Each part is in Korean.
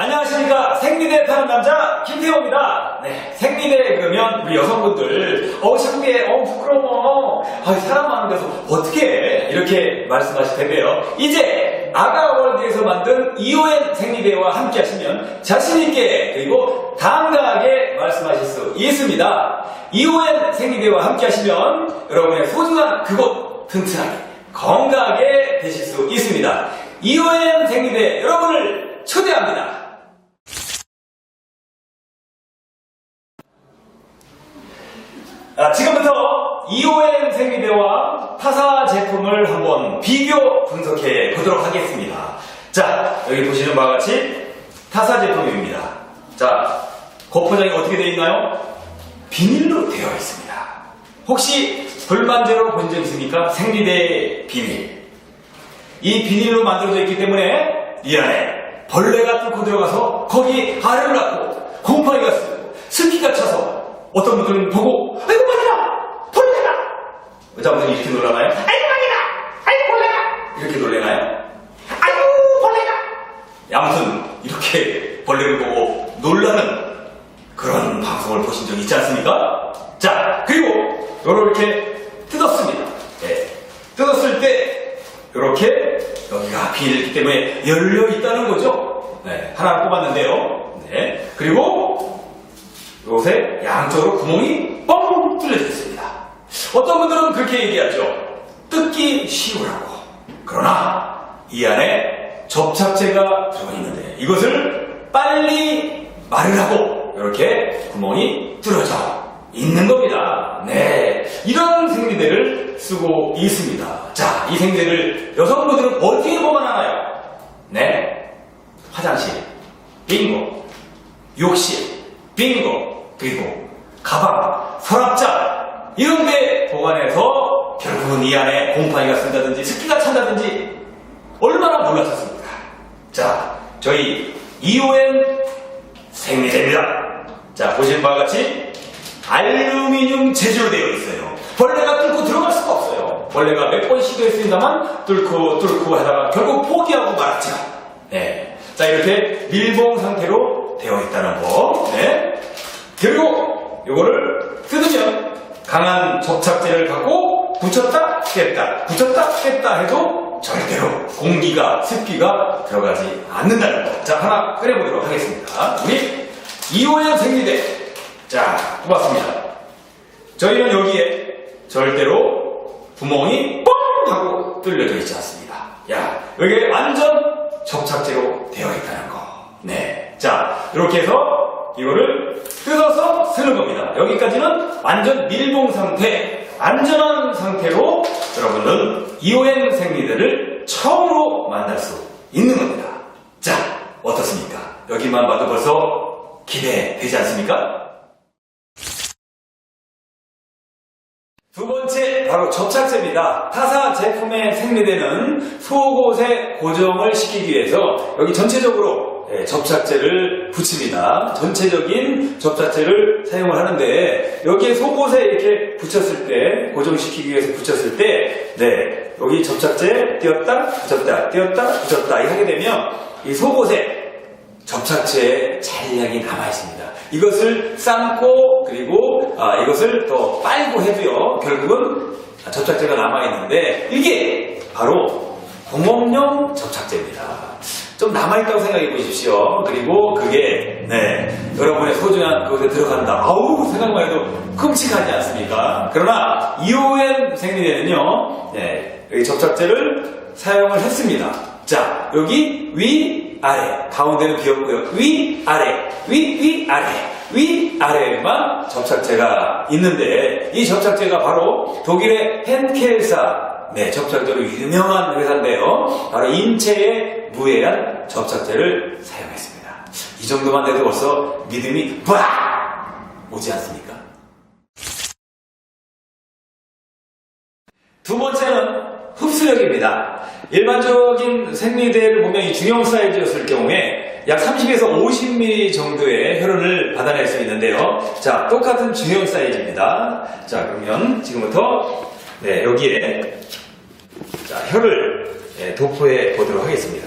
안녕하십니까 생리대 파는 남자 김태호입니다. 네, 생리대 그러면 우리 여성분들 어 창피해, 어 부끄러워, 아 사람 많은 데서 어떻게 해? 이렇게 말씀하실 텐데요. 이제 아가월드에서 만든 EON 생리대와 함께 하시면 자신 있게 그리고 당당하게 말씀하실 수 있습니다. EON 생리대와 함께 하시면 여러분의 소중한 그곳 튼튼하게 건강하게 되실 수 있습니다. EON 생리대 여러분을 초대합니다. 아, 지금부터 EON 생리대와 타사 제품을 한번 비교 분석해 보도록 하겠습니다. 자, 여기 보시는 바와 같이 타사 제품입니다. 자, 겉포장이 어떻게 되어 있나요? 비닐로 되어 있습니다. 혹시 불만제로 본 적 있습니까? 생리대 비닐. 이 비닐로 만들어져 있기 때문에 이 안에 벌레가 뚫고 들어가서 거기 알을 낳고 곰팡이가 쓰고 습기가 차서 어떤 분들은 보고 아이고 벌레다! 벌레다! 여자분들이 이렇게 놀라나요? 아이고 벌레다! 아이고 벌레다! 이렇게 놀래나요? 아이고 벌레다! 예, 아무튼 이렇게 벌레를 보고 놀라는 그런 방송을 보신 적 있지 않습니까? 자, 그리고 요렇게 뜯었습니다. 예. 뜯었을 때 요렇게 여기가 비닐이기 때문에 열려 있다는 거죠. 네, 하나 뽑았는데요. 네. 그리고 요새 양쪽으로 구멍이 뻥 뚫려져 있습니다. 어떤 분들은 그렇게 얘기하죠. 뜯기 쉬우라고. 그러나 이 안에 접착제가 들어 있는데 이것을 빨리 마르라고 이렇게 구멍이 뚫어져 있는 겁니다. 네. 이런 생리대를 쓰고 있습니다. 자, 이 생리대를 여성분들은 어떻게 보관하나요? 네. 화장실, 빙고, 욕실, 빙고, 그리고 가방, 서랍장 이런 데 보관해서 결국은 이 안에 곰팡이가 쓴다든지 습기가 찬다든지 얼마나 몰랐었습니까? 자, 저희 EON 생리대입니다. 자, 보시는 바와 같이 알루미늄 재질로 되어 있어요. 벌레가 뚫고 들어갈 수가 없어요. 벌레가 몇 번 시도했습니다만 뚫고 뚫고 하다가 결국 포기하고 말았죠. 네. 자, 이렇게 밀봉 상태로 되어 있다는 거. 네. 그리고 요거를 뜯으면 강한 접착제를 갖고 붙였다 뺐다 붙였다 뺐다 해도 절대로 공기가 습기가 들어가지 않는다는 거. 자 하나 꺼내보도록 하겠습니다. 우리 이호연 생리대 자 뽑았습니다. 저희는 여기에 절대로 구멍이 뻥 하고 뚫려져 있지 않습니다. 야 여기 완전 접착제로 되어 있다는 거. 네. 자 이렇게 해서 이거를 뜯어서 쓰는 겁니다. 여기까지는 완전 밀봉 상태, 안전한 상태로 여러분은 이오엔 생리대를 처음으로 만날 수 있는 겁니다. 자, 어떻습니까? 여기만 봐도 벌써 기대되지 않습니까? 두 번째 바로 접착제입니다. 타사 제품의 생리대는 속옷에 고정을 시키기 위해서 여기 전체적으로 예, 접착제를 붙입니다. 전체적인 접착제를 사용을 하는데 여기에 속옷에 이렇게 붙였을 때 고정시키기 위해서 붙였을 때 네, 여기 접착제 띄었다 붙였다 띄었다 붙였다 하게 되면 이 속옷에 접착제의 잔량이 남아 있습니다. 이것을 삶고 그리고 아, 이것을 또 빨고 해도요 결국은 접착제가 남아 있는데 이게 바로 공업용 접착제입니다. 좀 남아있다고 생각해 보십시오. 그리고 그게, 네, 여러분의 소중한 그곳에 들어간다. 아우, 생각만 해도 끔찍하지 않습니까? 그러나, EON 생리대는요, 네, 여기 접착제를 사용을 했습니다. 자, 여기 위, 아래, 가운데는 비었고요. 위, 아래, 위, 위, 아래, 위, 아래에만 접착제가 있는데, 이 접착제가 바로 독일의 헨켈사 네, 접착제로 유명한 회사인데요. 바로 인체에 무해한 접착제를 사용했습니다. 이 정도만 돼도 벌써 믿음이 빡! 오지 않습니까? 두 번째는 흡수력입니다. 일반적인 생리대를 보면 이 중형 사이즈였을 경우에 약 30에서 50mm 정도의 혈흔을 받아낼 수 있는데요. 자, 똑같은 중형 사이즈입니다. 자, 그러면 지금부터 네, 여기에 자, 혀를 예, 도포해 보도록 하겠습니다.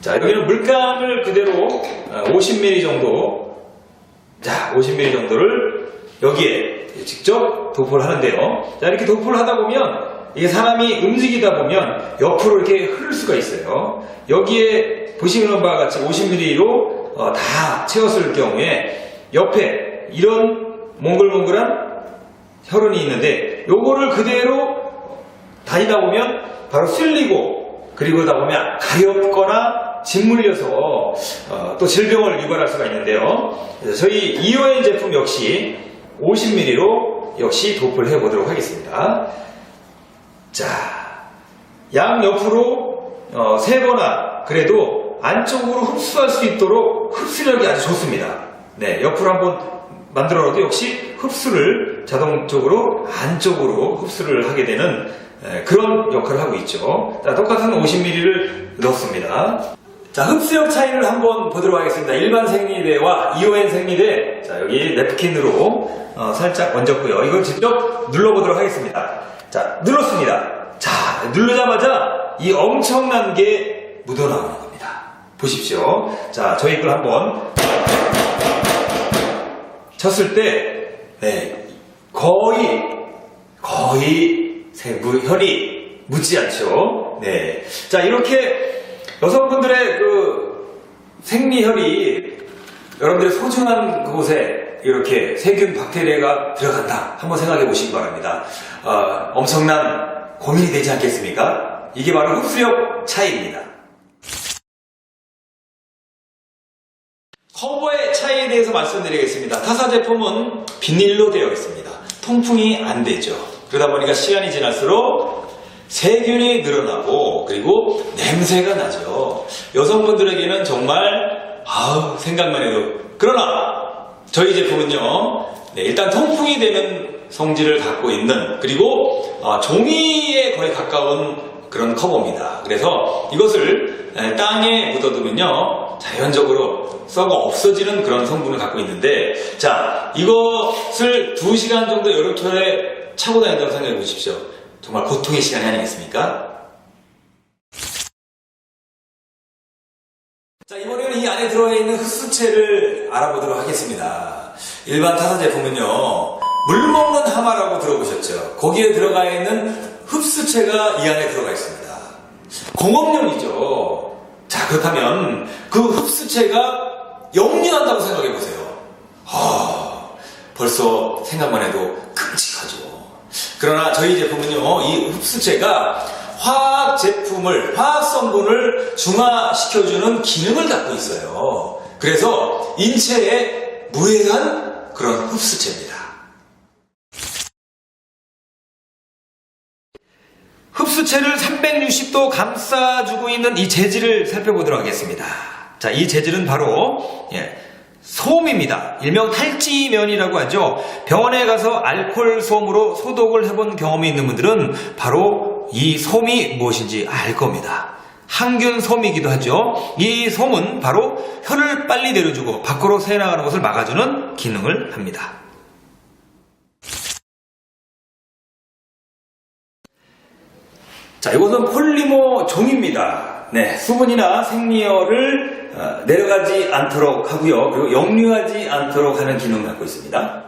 자, 여기는 물감을 그대로 50ml 정도, 자, 50ml 정도를 여기에 직접 도포를 하는데요. 자, 이렇게 도포를 하다 보면 이게 사람이 움직이다 보면 옆으로 이렇게 흐를 수가 있어요. 여기에 보시는 바와 같이 50ml로 다 채웠을 경우에 옆에 이런 몽글몽글한 혈흔이 있는데 요거를 그대로 다니다 보면 바로 쓸리고 그리고 다 보면 가렵거나 짓물려서 어, 또 질병을 유발할 수가 있는데요. 저희 이오엔 제품 역시 50ml로 역시 도포를 해보도록 하겠습니다. 자, 양 옆으로 어, 세거나 그래도 안쪽으로 흡수할 수 있도록 흡수력이 아주 좋습니다. 네, 옆으로 한번 만들어도 역시 흡수를 자동적으로 안쪽으로 흡수를 하게 되는 에, 그런 역할을 하고 있죠. 자, 똑같은 50ml를 넣습니다. 자, 흡수력 차이를 한번 보도록 하겠습니다. 일반 생리대와 이오엔 생리대. 자, 여기 냅킨으로 어, 살짝 얹었고요. 이걸 직접 눌러보도록 하겠습니다. 자, 눌렀습니다. 자, 누르자마자 이 엄청난 게 묻어나오는 겁니다. 보십시오. 자, 저희 걸 한번 쳤을 때, 네, 거의, 거의 세부 혈이 묻지 않죠. 네. 자, 이렇게 여성분들의 그 생리혈이 여러분들의 소중한 그곳에 이렇게 세균 박테리아가 들어간다. 한번 생각해 보시기 바랍니다. 어, 엄청난 고민이 되지 않겠습니까? 이게 바로 흡수력 차이입니다. 커버의 차이에 대해서 말씀드리겠습니다. 타사 제품은 비닐로 되어 있습니다. 통풍이 안 되죠. 그러다 보니까 시간이 지날수록 세균이 늘어나고 그리고 냄새가 나죠. 여성분들에게는 정말 아우 생각만 해도 그러나 저희 제품은요 네, 일단 통풍이 되는 성질을 갖고 있는 그리고 아, 종이에 거의 가까운 그런 커버입니다. 그래서 이것을 에, 땅에 묻어두면요 자연적으로 썩어 없어지는 그런 성분을 갖고 있는데 자 이것을 2시간 정도 여름철에 차고 다닌다고 생각해 보십시오. 정말 고통의 시간이 아니겠습니까? 자, 이번에는 이 안에 들어가 있는 흡수체를 알아보도록 하겠습니다. 일반 타사 제품은요, 물 먹는 하마라고 들어보셨죠? 거기에 들어가 있는 흡수체가 이 안에 들어가 있습니다. 공업용이죠. 자, 그렇다면 그 흡수체가 역류한다고 생각해 보세요. 아, 벌써 생각만 해도. 그러나 저희 제품은요, 이 흡수체가 화학 제품을, 화학 성분을 중화시켜주는 기능을 갖고 있어요. 그래서 인체에 무해한 그런 흡수체입니다. 흡수체를 360도 감싸주고 있는 이 재질을 살펴보도록 하겠습니다. 자, 이 재질은 바로, 예, 솜입니다. 일명 탈지면이라고 하죠. 병원에 가서 알코올 솜으로 소독을 해본 경험이 있는 분들은 바로 이 솜이 무엇인지 알 겁니다. 항균 솜이기도 하죠. 이 솜은 바로 혈을 빨리 내려주고 밖으로 새나가는 것을 막아주는 기능을 합니다. 자, 이것은 폴리머 종입니다. 네, 수분이나 생리혈을 어, 내려가지 않도록 하고요. 그리고 역류하지 않도록 하는 기능을 갖고 있습니다.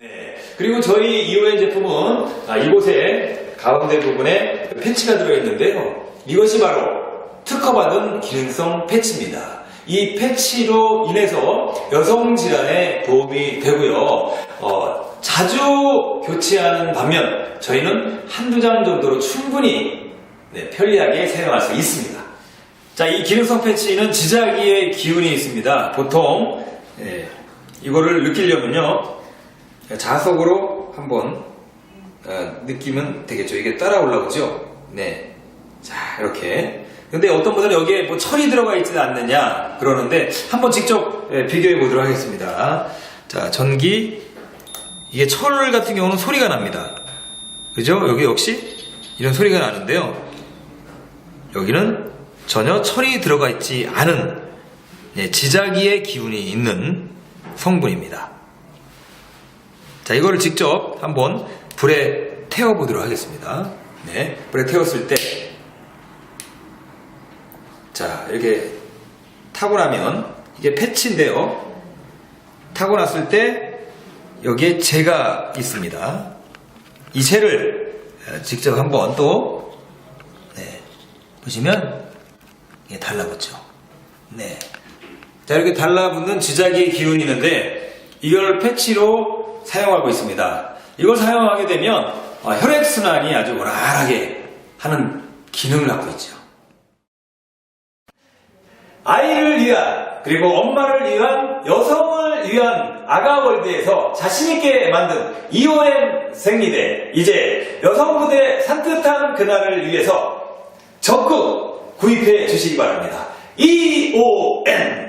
네, 그리고 저희 이오엔 제품은 아, 이곳에 가운데 부분에 패치가 들어있는데요. 이것이 바로 특허받은 기능성 패치입니다. 이 패치로 인해서 여성 질환에 도움이 되고요. 어, 자주 교체하는 반면 저희는 한두 장 정도로 충분히 네, 편리하게 사용할 수 있습니다. 자, 이 기능성 패치는 지자기의 기운이 있습니다. 보통 예, 이거를 느끼려면요. 자석으로 한번 어, 느끼면 되겠죠. 이게 따라 올라오죠. 네. 자, 이렇게. 근데 어떤 분들은 여기에 뭐 철이 들어가 있지는 않느냐 그러는데 한번 직접 예, 비교해 보도록 하겠습니다. 자, 전기 이게 철 같은 경우는 소리가 납니다. 그죠? 여기 역시 이런 소리가 나는데요. 여기는 전혀 철이 들어가 있지 않은 예, 지자기의 기운이 있는 성분입니다. 자, 이거를 직접 한번 불에 태워 보도록 하겠습니다. 네, 불에 태웠을 때 이렇게 타고 나면 이게 패치인데요. 타고 났을 때 여기에 재가 있습니다. 이 재를 어, 직접 한번 또 네, 보시면 이게 달라붙죠. 네. 자 이렇게 달라붙는 지자기의 기운이 있는데 이걸 패치로 사용하고 있습니다. 이걸 사용하게 되면 어, 혈액 순환이 아주 원활하게 하는 기능을 갖고 있죠. 아이를 위한 그리고 엄마를 위한 여성을 위한 아가월드에서 자신있게 만든 EOM 생리대 이제 여성부대 산뜻한 그날을 위해서 적극 구입해 주시기 바랍니다. EOM